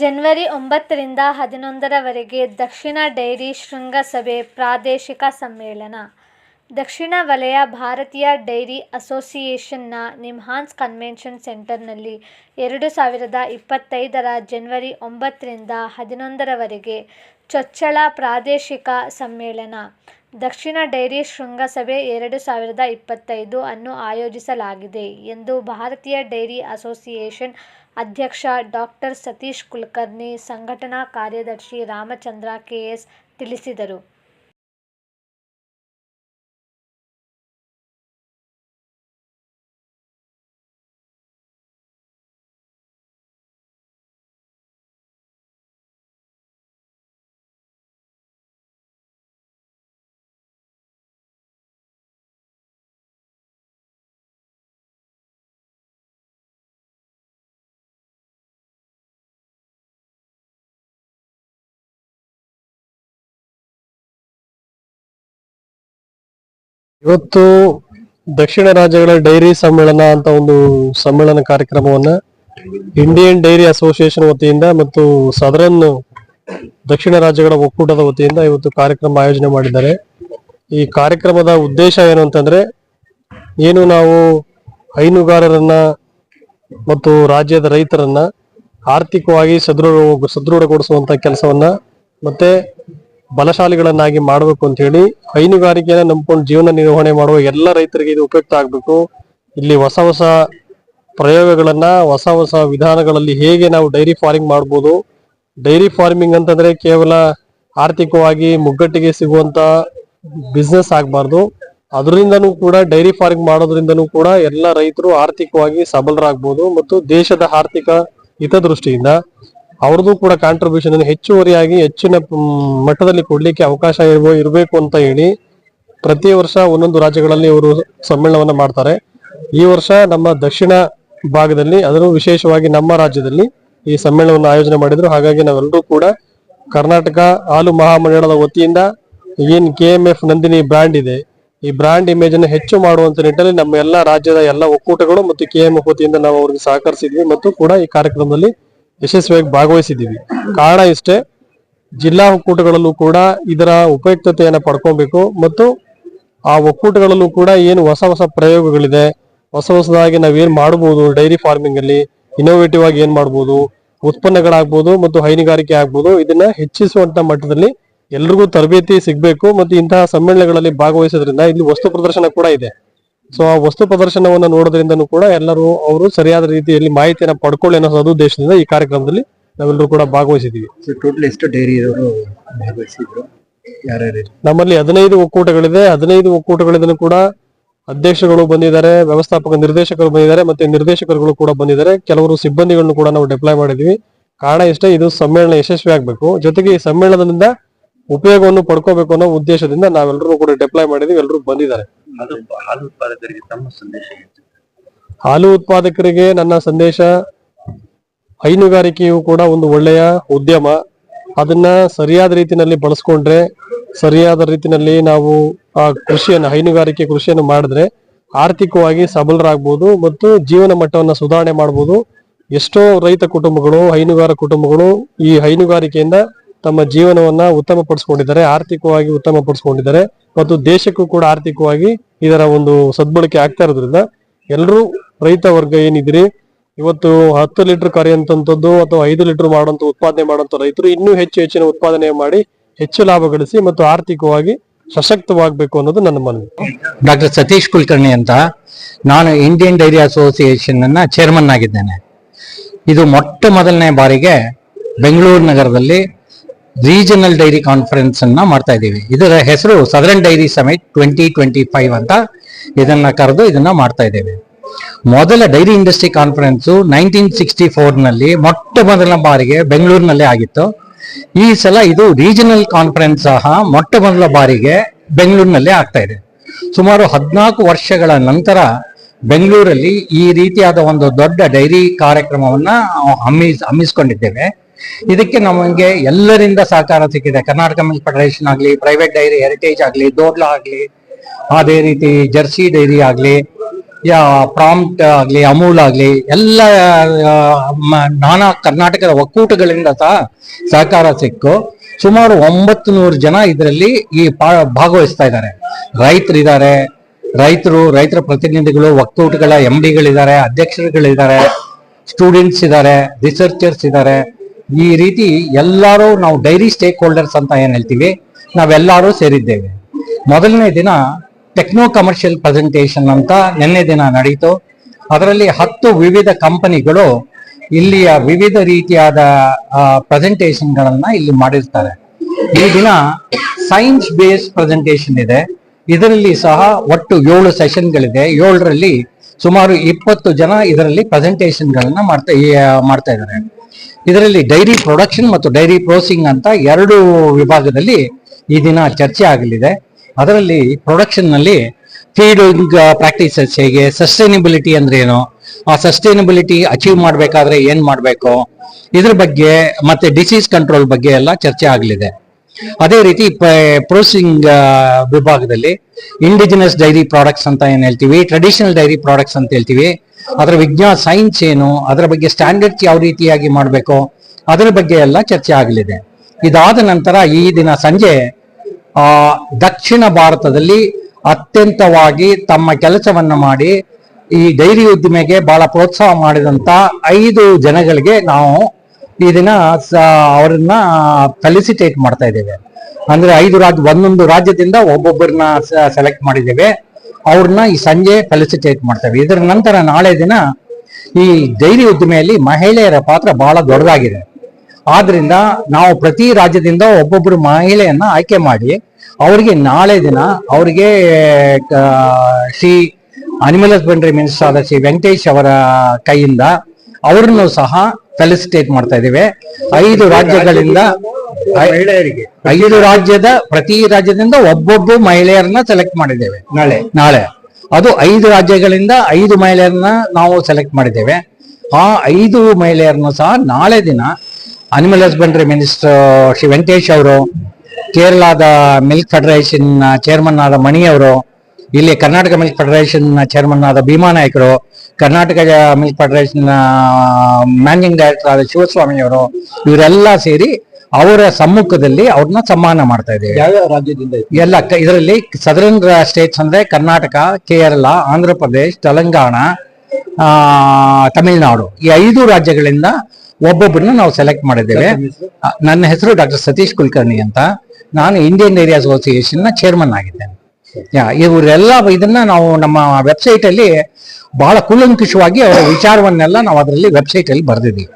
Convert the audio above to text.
ಜನವರಿ ಒಂಬತ್ತರಿಂದ ಹದಿನೊಂದರವರೆಗೆ ದಕ್ಷಿಣ ಡೈರಿ ಶೃಂಗಸಭೆ ಪ್ರಾದೇಶಿಕ ಸಮ್ಮೇಳನ. ದಕ್ಷಿಣ ವಲಯ ಭಾರತೀಯ ಡೈರಿ ಅಸೋಸಿಯೇಷನ್ನ ನಿಮ್ಹಾನ್ಸ್ ಕನ್ವೆನ್ಷನ್ ಸೆಂಟರ್ನಲ್ಲಿ ಎರಡು ಸಾವಿರದ ಇಪ್ಪತ್ತೈದರ ಜನವರಿ ಒಂಬತ್ತರಿಂದ ಹದಿನೊಂದರವರೆಗೆ ಚೊಚ್ಚಲ ಪ್ರಾದೇಶಿಕ ಸಮ್ಮೇಳನ. ದಕ್ಷಿಣ ಡೈರಿ ಶೃಂಗಸಭೆ ಎರಡು ಸಾವಿರದ ಇಪ್ಪತ್ತೈದು ಅನ್ನು ಆಯೋಜಿಸಲಾಗಿದೆ ಎಂದು ಭಾರತೀಯ ಡೈರಿ ಅಸೋಸಿಯೇಷನ್ ಅಧ್ಯಕ್ಷ ಡಾಕ್ಟರ್ ಸತೀಶ್ ಕುಲಕರ್ಣಿ, ಸಂಘಟನಾ ಕಾರ್ಯದರ್ಶಿ ರಾಮಚಂದ್ರ ಕೆಎಸ್ ತಿಳಿಸಿದರು. ಇವತ್ತು ದಕ್ಷಿಣ ರಾಜ್ಯಗಳ ಡೈರಿ ಸಮ್ಮೇಳನ ಅಂತ ಒಂದು ಸಮ್ಮೇಳನ ಕಾರ್ಯಕ್ರಮವನ್ನ ಇಂಡಿಯನ್ ಡೈರಿ ಅಸೋಸಿಯೇಷನ್ ವತಿಯಿಂದ ಮತ್ತು ಸದರನ್ ದಕ್ಷಿಣ ರಾಜ್ಯಗಳ ಒಕ್ಕೂಟದ ವತಿಯಿಂದ ಇವತ್ತು ಕಾರ್ಯಕ್ರಮ ಆಯೋಜನೆ ಮಾಡಿದ್ದಾರೆ. ಈ ಕಾರ್ಯಕ್ರಮದ ಉದ್ದೇಶ ಏನು ಅಂತಂದ್ರೆ, ಏನು ನಾವು ಹೈನುಗಾರರನ್ನ ಮತ್ತು ರಾಜ್ಯದ ರೈತರನ್ನ ಆರ್ಥಿಕವಾಗಿ ಸದೃಢ ಸದೃಢಗೊಳಿಸುವಂತ ಕೆಲಸವನ್ನ ಮತ್ತೆ ಬಲಶಾಲಿಗಳನ್ನಾಗಿ ಮಾಡಬೇಕು ಅಂತ ಹೇಳಿ ಹೈನುಗಾರಿಕೆಯನ್ನ ನಂಬಿಕೊಂಡು ಜೀವನ ನಿರ್ವಹಣೆ ಮಾಡುವ ಎಲ್ಲ ರೈತರಿಗೆ ಇದು ಉಪಯುಕ್ತ ಆಗಬೇಕು. ಇಲ್ಲಿ ಹೊಸ ಹೊಸ ಪ್ರಯೋಗಗಳನ್ನ, ಹೊಸ ಹೊಸ ವಿಧಾನಗಳಲ್ಲಿ ಹೇಗೆ ನಾವು ಡೈರಿ ಫಾರ್ಮಿಂಗ್ ಮಾಡ್ಬೋದು. ಡೈರಿ ಫಾರ್ಮಿಂಗ್ ಅಂತಂದ್ರೆ ಕೇವಲ ಆರ್ಥಿಕವಾಗಿ ಮುಗ್ಗಟ್ಟಿಗೆ ಸಿಗುವಂತ ಬಿಸ್ನೆಸ್ ಆಗಬಾರ್ದು. ಅದರಿಂದನೂ ಕೂಡ ಡೈರಿ ಫಾರ್ಮಿಂಗ್ ಮಾಡೋದ್ರಿಂದನೂ ಕೂಡ ಎಲ್ಲ ರೈತರು ಆರ್ಥಿಕವಾಗಿ ಸಬಲರಾಗ್ಬೋದು ಮತ್ತು ದೇಶದ ಆರ್ಥಿಕ ಹಿತದೃಷ್ಟಿಯಿಂದ. ಅವ್ರದ್ದು ಕೂಡ ಕಾಂಟ್ರಿಬ್ಯೂಷನ್ ಹೆಚ್ಚುವರಿಯಾಗಿ ಹೆಚ್ಚಿನ ಮಟ್ಟದಲ್ಲಿ ಕೊಡ್ಲಿಕ್ಕೆ ಅವಕಾಶ ಇರ್ಬೋ, ಇರಬೇಕು ಅಂತ ಹೇಳಿ ಪ್ರತಿ ವರ್ಷ ಒಂದೊಂದು ರಾಜ್ಯಗಳಲ್ಲಿ ಅವರು ಸಮ್ಮೇಳನವನ್ನ ಮಾಡ್ತಾರೆ. ಈ ವರ್ಷ ನಮ್ಮ ದಕ್ಷಿಣ ಭಾಗದಲ್ಲಿ ಅದರೂ ವಿಶೇಷವಾಗಿ ನಮ್ಮ ರಾಜ್ಯದಲ್ಲಿ ಈ ಸಮ್ಮೇಳನವನ್ನು ಆಯೋಜನೆ ಮಾಡಿದ್ರು. ಹಾಗಾಗಿ ನಾವೆಲ್ಲರೂ ಕೂಡ ಕರ್ನಾಟಕ ಹಾಲು ಮಹಾಮಂಡಳದ ವತಿಯಿಂದ ಏನ್ K M F Nandini brand ಇದೆ. ಈ ಬ್ರ್ಯಾಂಡ್ ಇಮೇಜ್ ಅನ್ನು ಹೆಚ್ಚು ಮಾಡುವಂತ ನಿಟ್ಟಿನಲ್ಲಿ ನಮ್ಮ ಎಲ್ಲ ರಾಜ್ಯದ ಎಲ್ಲ ಒಕ್ಕೂಟಗಳು ಮತ್ತು ಕೆ ಎಂ ಎಫ್ ವತಿಯಿಂದ ನಾವು ಅವ್ರಿಗೆ ಸಹಕರಿಸಿದ್ವಿ. ಮತ್ತು ಕೂಡ ಈ ಕಾರ್ಯಕ್ರಮದಲ್ಲಿ ಯಶಸ್ವಿಯಾಗಿ ಭಾಗವಹಿಸಿದ್ದೀವಿ. ಕಾರಣ ಇಷ್ಟೇ, ಜಿಲ್ಲಾ ಒಕ್ಕೂಟಗಳಲ್ಲೂ ಕೂಡ ಇದರ ಉಪಯುಕ್ತತೆಯನ್ನು ಪಡ್ಕೊಬೇಕು ಮತ್ತು ಆ ಒಕ್ಕೂಟಗಳಲ್ಲೂ ಕೂಡ ಏನು ಹೊಸ ಹೊಸ ಪ್ರಯೋಗಗಳಿದೆ, ಹೊಸ ಹೊಸದಾಗಿ ನಾವೇನು ಮಾಡಬಹುದು ಡೈರಿ ಫಾರ್ಮಿಂಗ್ ಅಲ್ಲಿ ಇನೋವೇಟಿವ್ ಆಗಿ ಏನ್ ಮಾಡಬಹುದು ಉತ್ಪನ್ನಗಳಾಗ್ಬೋದು ಮತ್ತು ಹೈನುಗಾರಿಕೆ ಆಗ್ಬೋದು, ಇದನ್ನ ಹೆಚ್ಚಿಸುವಂತ ಮಟ್ಟದಲ್ಲಿ ಎಲ್ರಿಗೂ ತರಬೇತಿ ಸಿಗಬೇಕು ಮತ್ತು ಇಂತಹ ಸಮ್ಮೇಳನಗಳಲ್ಲಿ ಭಾಗವಹಿಸೋದ್ರಿಂದ ಇಲ್ಲಿ ವಸ್ತು ಪ್ರದರ್ಶನ ಕೂಡ ಇದೆ. ಸೊ ಆ ವಸ್ತು ಪ್ರದರ್ಶನವನ್ನ ನೋಡೋದ್ರಿಂದನೂ ಕೂಡ ಎಲ್ಲರೂ ಅವರು ಸರಿಯಾದ ರೀತಿಯಲ್ಲಿ ಮಾಹಿತಿಯನ್ನ ಪಡ್ಕೊಳ್ಳಿ ಅನ್ನೋ ಉದ್ದೇಶದಿಂದ ಈ ಕಾರ್ಯಕ್ರಮದಲ್ಲಿ ನಾವೆಲ್ಲರೂ ಕೂಡ ಭಾಗವಹಿಸಿದ್ದೀವಿ. ಸೊ ಟೋಟಲ್ ಎಷ್ಟು ಡೈರಿ ಇರೋರು ಭಾಗವಹಿಸಿದ್ರು? ಯಾರ್ಯಾರು? ನಮ್ಮಲ್ಲಿ ಹದಿನೈದು ಒಕ್ಕೂಟಗಳಿದೆ. ಹದಿನೈದು ಒಕ್ಕೂಟಗಳಿಂದಲೂ ಕೂಡ ಅಧ್ಯಕ್ಷಗಳು ಬಂದಿದ್ದಾರೆ ವ್ಯವಸ್ಥಾಪಕ ನಿರ್ದೇಶಕರು ಬಂದಿದ್ದಾರೆ ಮತ್ತೆ ನಿರ್ದೇಶಕರುಗಳು ಕೂಡ ಬಂದಿದ್ದಾರೆ. ಕೆಲವರು ಸಿಬ್ಬಂದಿಗಳನ್ನು ಕೂಡ ನಾವು ಡಿಪ್ಲಾಯ್ ಮಾಡಿದೀವಿ ಕಾರಣ ಇಷ್ಟೇ ಇದು ಸಮ್ಮೇಳನ ಯಶಸ್ವಿ ಆಗ್ಬೇಕು. ಜೊತೆಗೆ ಈ ಸಮ್ಮೇಳನದಿಂದ ಉಪಯೋಗವನ್ನು ಪಡ್ಕೋಬೇಕು ಅನ್ನೋ ಉದ್ದೇಶದಿಂದ ನಾವೆಲ್ಲರೂ ಕೂಡ ಡಿಪ್ಲಾಯ್ ಮಾಡಿದೀವಿ ಎಲ್ಲರೂ ಬಂದಿದ್ದಾರೆ. ಹಾಲು ಉತ್ಪಾದಕರಿಗೆ ತಮ್ಮ ಸಂದೇಶ? ಹಾಲು ಉತ್ಪಾದಕರಿಗೆ ನನ್ನ ಸಂದೇಶ, ಹೈನುಗಾರಿಕೆಯು ಕೂಡ ಒಂದು ಒಳ್ಳೆಯ ಉದ್ಯಮ. ಅದನ್ನ ಸರಿಯಾದ ರೀತಿನಲ್ಲಿ ಬಳಸ್ಕೊಂಡ್ರೆ, ಸರಿಯಾದ ರೀತಿನಲ್ಲಿ ನಾವು, ಆ, ಕೃಷಿಯನ್ನು, ಹೈನುಗಾರಿಕೆ ಕೃಷಿಯನ್ನು ಮಾಡಿದ್ರೆ ಆರ್ಥಿಕವಾಗಿ ಸಬಲರಾಗ್ಬೋದು ಮತ್ತು ಜೀವನ ಮಟ್ಟವನ್ನು ಸುಧಾರಣೆ ಮಾಡ್ಬೋದು. ಎಷ್ಟೋ ರೈತ ಕುಟುಂಬಗಳು, ಹೈನುಗಾರ ಕುಟುಂಬಗಳು ಈ ಹೈನುಗಾರಿಕೆಯಿಂದ ತಮ್ಮ ಜೀವನವನ್ನ ಉತ್ತಮಪಡಿಸ್ಕೊಂಡಿದ್ದಾರೆ, ಆರ್ಥಿಕವಾಗಿ ಉತ್ತಮಪಡಿಸ್ಕೊಂಡಿದ್ದಾರೆ. ಮತ್ತು ದೇಶಕ್ಕೂ ಕೂಡ ಆರ್ಥಿಕವಾಗಿ ಇದರ ಒಂದು ಸದ್ಬಳಕೆ ಆಗ್ತಾ ಇರೋದ್ರಿಂದ ಎಲ್ಲರೂ ರೈತ ವರ್ಗ ಏನಿದ್ರಿ ಇವತ್ತು ಹತ್ತು ಲೀಟರ್ ಕರೆಯುವಂತದ್ದು ಅಥವಾ ಐದು ಲೀಟರ್ ಮಾಡುವಂತ ಉತ್ಪಾದನೆ ಮಾಡುವಂತ ರೈತರು ಇನ್ನೂ ಹೆಚ್ಚು ಹೆಚ್ಚಿನ ಉತ್ಪಾದನೆ ಮಾಡಿ ಹೆಚ್ಚು ಲಾಭ ಗಳಿಸಿ ಮತ್ತು ಆರ್ಥಿಕವಾಗಿ ಸಶಕ್ತವಾಗಬೇಕು ಅನ್ನೋದು ನನ್ನ ಮನವಿ. ಡಾಕ್ಟರ್ ಸತೀಶ್ ಕುಲಕರ್ಣಿ ಅಂತ ನಾನು ಇಂಡಿಯನ್ ಡೈರಿ ಅಸೋಸಿಯೇಷನ್ ಅನ್ನ ಚೇರ್ಮನ್ ಆಗಿದ್ದೇನೆ. ಇದು ಮೊಟ್ಟ ಮೊದಲನೇ ಬಾರಿಗೆ ಬೆಂಗಳೂರು ನಗರದಲ್ಲಿ ರೀಜನಲ್ ಡೈರಿ ಕಾನ್ಫರೆನ್ಸ್ ಅನ್ನ ಮಾಡ್ತಾ ಇದ್ದೀವಿ ಇದರ ಹೆಸರು southern dairy summit twenty twenty five ಅಂತ ಇದನ್ನ ಕರೆದು ಇದನ್ನ ಮಾಡ್ತಾ ಇದ್ದೇವೆ ಮೊದಲ dairy industry conference nineteen sixty ಫೋರ್ನಲ್ಲಿ ಮೊಟ್ಟ ಮೊದಲ ಬಾರಿಗೆ ಬೆಂಗಳೂರಿನಲ್ಲೇ ಆಗಿತ್ತು. ಈ ಸಲ ಇದು ರೀಜನಲ್ ಕಾನ್ಫರೆನ್ಸ್ ಸಹ ಮೊಟ್ಟ ಮೊದಲ ಬಾರಿಗೆ ಬೆಂಗಳೂರಿನಲ್ಲೇ ಆಗ್ತಾ ಇದೆ. ಸುಮಾರು ಹದಿನಾಲ್ಕು ವರ್ಷಗಳ ನಂತರ ಬೆಂಗಳೂರಲ್ಲಿ ಈ ರೀತಿಯಾದ ಒಂದು ದೊಡ್ಡ ಡೈರಿ ಕಾರ್ಯಕ್ರಮವನ್ನ ಹಮ್ಮಿ ಹಮ್ಮಿಸ್ಕೊಂಡಿದ್ದೇವೆ. ಇದಕ್ಕೆ ನಮಗೆ ಎಲ್ಲರಿಂದ ಸಹಕಾರ ಸಿಕ್ಕಿದೆ. ಕರ್ನಾಟಕ ಮಿಲ್ಕ್ ಫೆಡರೇಷನ್ ಆಗಲಿ ಪ್ರೈವೇಟ್ ಡೈರಿ ಹೆರಿಟೇಜ್ ಆಗಲಿ ದೋಡ್ಲಾ ಆಗಲಿ, ಅದೇ ರೀತಿ ಜರ್ಸಿ ಡೈರಿ ಆಗಲಿ ಪ್ರಾಂಪ್ಟ್ ಆಗ್ಲಿ ಅಮೂಲ್ ಆಗ್ಲಿ, ಎಲ್ಲ ನಾನಾ ಕರ್ನಾಟಕದ ಒಕ್ಕೂಟಗಳಿಂದ ಸಹ ಸಹಕಾರ ಸಿಕ್ಕು. ಸುಮಾರು ಒಂಬತ್ತು ನೂರು ಜನ ಇದರಲ್ಲಿ ಈ ಭಾಗವಹಿಸ್ತಾ ಇದ್ದಾರೆ. ರೈತರಿದ್ದಾರೆ. ರೈತರು, ರೈತರ ಪ್ರತಿನಿಧಿಗಳು, ಒಕ್ಕೂಟಗಳ ಎಂ ಡಿಗಳಿದ್ದಾರೆ ಅಧ್ಯಕ್ಷರುಗಳಿದ್ದಾರೆ ಸ್ಟೂಡೆಂಟ್ಸ್ ಇದ್ದಾರೆ ರಿಸರ್ಚರ್ಸ್ ಇದ್ದಾರೆ. ಈ ರೀತಿ ಎಲ್ಲರೂ ನಾವು ಡೈರಿ ಸ್ಟೇಕ್ ಹೋಲ್ಡರ್ಸ್ ಅಂತ ಏನ್ ಹೇಳ್ತೀವಿ, ನಾವೆಲ್ಲರೂ ಸೇರಿದ್ದೇವೆ. ಮೊದಲನೇ ದಿನ ಟೆಕ್ನೋ ಕಮರ್ಷಿಯಲ್ ಪ್ರೆಸೆಂಟೇಷನ್ ಅಂತ ನಿನ್ನೆ ದಿನ ನಡೀತು. ಅದರಲ್ಲಿ ಹತ್ತು ವಿವಿಧ ಕಂಪನಿಗಳು ಇಲ್ಲಿಯ ವಿವಿಧ ರೀತಿಯಾದ ಪ್ರೆಸೆಂಟೇಷನ್ಗಳನ್ನ ಇಲ್ಲಿ ಮಾಡಿರ್ತಾರೆ. ಈ ದಿನ ಸೈನ್ಸ್ ಬೇಸ್ ಪ್ರೆಸೆಂಟೇಷನ್ ಇದೆ. ಇದರಲ್ಲಿ ಸಹ ಒಟ್ಟು ಏಳು ಸೆಷನ್ಗಳಿದೆ ಏಳರಲ್ಲಿ ಸುಮಾರು ಇಪ್ಪತ್ತು ಜನ ಇದರಲ್ಲಿ ಪ್ರೆಸೆಂಟೇಷನ್ಗಳನ್ನ ಮಾಡ್ತಾ ಮಾಡ್ತಾ ಇದ್ದಾರೆ. ಇದರಲ್ಲಿ ಡೈರಿ ಪ್ರೊಡಕ್ಷನ್ ಮತ್ತು ಡೈರಿ ಪ್ರೋಸಿಂಗ್ ಅಂತ ಎರಡು ವಿಭಾಗದಲ್ಲಿ ಈ ದಿನ ಚರ್ಚೆ ಆಗಲಿದೆ. ಅದರಲ್ಲಿ ಪ್ರೊಡಕ್ಷನ್ನಲ್ಲಿ ಫೀಡಿಂಗ್ ಪ್ರಾಕ್ಟೀಸಸ್ ಹೇಗೆ, ಸಸ್ಟೈನಬಿಲಿಟಿ ಅಂದ್ರೆ ಏನು, ಆ ಸಸ್ಟೈನಬಿಲಿಟಿ ಅಚೀವ್ ಮಾಡಬೇಕಾದ್ರೆ ಏನ್ ಮಾಡಬೇಕು, ಇದ್ರ ಬಗ್ಗೆ ಮತ್ತೆ ಡಿಸೀಸ್ ಕಂಟ್ರೋಲ್ ಬಗ್ಗೆ ಎಲ್ಲ ಚರ್ಚೆ ಆಗಲಿದೆ. ಅದೇ ರೀತಿ ಪ್ರೊಸೆಸಿಂಗ್ ವಿಭಾಗದಲ್ಲಿ ಇಂಡಿಜಿನಸ್ ಡೈರಿ ಪ್ರಾಡಕ್ಟ್ಸ್ ಅಂತ ಏನ್ ಹೇಳ್ತೀವಿ ಟ್ರೆಡಿಷನಲ್ ಡೈರಿ ಪ್ರಾಡಕ್ಟ್ಸ್ ಅಂತ ಹೇಳ್ತೀವಿ. ಅದರ ವಿಜ್ಞಾನ ಸೈನ್ಸ್ ಏನು, ಅದರ ಬಗ್ಗೆ ಸ್ಟ್ಯಾಂಡರ್ಡ್ಸ್ ಯಾವ ರೀತಿಯಾಗಿ ಮಾಡಬೇಕು, ಅದರ ಬಗ್ಗೆ ಎಲ್ಲ ಚರ್ಚೆ ಆಗಲಿದೆ. ಇದಾದ ನಂತರ ಈ ದಿನ ಸಂಜೆ, ಆ, ದಕ್ಷಿಣ ಭಾರತದಲ್ಲಿ ಅತ್ಯಂತವಾಗಿ ತಮ್ಮ ಕೆಲಸವನ್ನು ಮಾಡಿ, ಈ ಡೈರಿ ಉದ್ದಿಮೆಗೆ ಬಹಳ ಪ್ರೋತ್ಸಾಹ ಮಾಡಿದಂತ ಐದು ಜನಗಳಿಗೆ ನಾವು ಈ ದಿನ ಅವರನ್ನ ಫೆಲಿಸಿಟೇಟ್ ಮಾಡ್ತಾ ಇದ್ದೇವೆ. ಅಂದ್ರೆ ಐದು ರಾಜ್ಯ ಒಂದೊಂದು ರಾಜ್ಯದಿಂದ ಒಬ್ಬೊಬ್ಬರನ್ನ ಸೆಲೆಕ್ಟ್ ಮಾಡಿದ್ದೇವೆ. ಅವ್ರನ್ನ ಈ ಸಂಜೆ ಫೆಲಿಸಿಟೇಟ್ ಮಾಡ್ತೇವೆ. ಇದರ ನಂತರ ನಾಳೆ ದಿನ ಈ ಡೈರಿ ಉದ್ದಿಮೆಯಲ್ಲಿ ಮಹಿಳೆಯರ ಪಾತ್ರ ಬಹಳ ದೊಡ್ಡದಾಗಿದೆ. ಆದ್ರಿಂದ ನಾವು ಪ್ರತಿ ರಾಜ್ಯದಿಂದ ಒಬ್ಬೊಬ್ಬರು ಮಹಿಳೆಯನ್ನ ಆಯ್ಕೆ ಮಾಡಿ ಅವರಿಗೆ ನಾಳೆ ದಿನ ಅವರಿಗೆ ಶ್ರೀ ಅನಿಮಲ್ ಹಸ್ಬೆಂಡ್ರಿ ಮಿನಿಸ್ಟರ್ ಆದ ಶ್ರೀ ವೆಂಕಟೇಶ್ ಅವರ ಕೈಯಿಂದ ಅವರನ್ನು ಸಹ ಫೆಲಿಸಿಟೇಟ್ ಮಾಡ್ತಾ ಇದ್ದೇವೆ. ಐದು ರಾಜ್ಯಗಳಿಂದ ಮಹಿಳೆಯರಿಗೆ. ಐದು ರಾಜ್ಯದ ಪ್ರತಿ ರಾಜ್ಯದಿಂದ ಒಬ್ಬೊಬ್ಬ ಮಹಿಳೆಯರನ್ನ ಸೆಲೆಕ್ಟ್ ಮಾಡಿದ್ದೇವೆ. ನಾಳೆ. ನಾಳೆ. ಅದು ಐದು ರಾಜ್ಯಗಳಿಂದ ಐದು ಮಹಿಳೆಯರನ್ನ ನಾವು ಸೆಲೆಕ್ಟ್ ಮಾಡಿದ್ದೇವೆ. ಆ ಐದು ಮಹಿಳೆಯರನ್ನ ಸಹ ನಾಳೆ ದಿನ animal husbandry minister Shri Venkatesh ಅವರು ಕೇರಳದ ಮಿಲ್ಕ್ ಫೆಡರೇಷನ್ ಚೇರ್ಮನ್ ಆದ ಮಣಿ ಅವರು ಇಲ್ಲಿ ಕರ್ನಾಟಕ ಮಿಲ್ಕ್ ಫೆಡರೇಷನ್ ಚೇರ್ಮನ್ ಆದ ಭೀಮಾ ನಾಯಕರು Karnataka milk federation managing director ಆದ ಶಿವಸ್ವಾಮಿ ಅವರು ಇವರೆಲ್ಲ ಸೇರಿ ಅವರ ಸಮ್ಮುಖದಲ್ಲಿ ಅವ್ರನ್ನ ಸಮ್ಮಾನ ಮಾಡ್ತಾ ಇದ್ದೇವೆ. ರಾಜ್ಯದಿಂದ ಎಲ್ಲ ಇದರಲ್ಲಿ ಸದರನ್ ಸ್ಟೇಟ್ಸ್ ಅಂದ್ರೆ ಕರ್ನಾಟಕ ಕೇರಳ ಆಂಧ್ರ ಪ್ರದೇಶ್ ತೆಲಂಗಾಣ ಆ, ತಮಿಳುನಾಡು ಈ ಐದು ರಾಜ್ಯಗಳಿಂದ ಒಬ್ಬೊಬ್ಬರನ್ನ ನಾವು ಸೆಲೆಕ್ಟ್ ಮಾಡಿದ್ದೇವೆ. ನನ್ನ ಹೆಸರು ಡಾಕ್ಟರ್ ಸತೀಶ್ ಕುಲಕರ್ಣಿ ಅಂತ. ನಾನು ಇಂಡಿಯನ್ ಏರಿಯಾ ಅಸೋಸಿಯೇಷನ್ನ ಚೇರ್ಮನ್ ಆಗಿದ್ದೇನೆ. ಇವರೆಲ್ಲ ಇದನ್ನ ನಾವು ನಮ್ಮ ವೆಬ್ಸೈಟ್ ಅಲ್ಲಿ ಬಹಳ ಕುಲಂಕುಷವಾಗಿ ಅವರ ವಿಚಾರವನ್ನೆಲ್ಲ ನಾವು ಅದರಲ್ಲಿ ವೆಬ್ಸೈಟ್ ಅಲ್ಲಿ ಬರೆದಿದ್ದೀವಿ.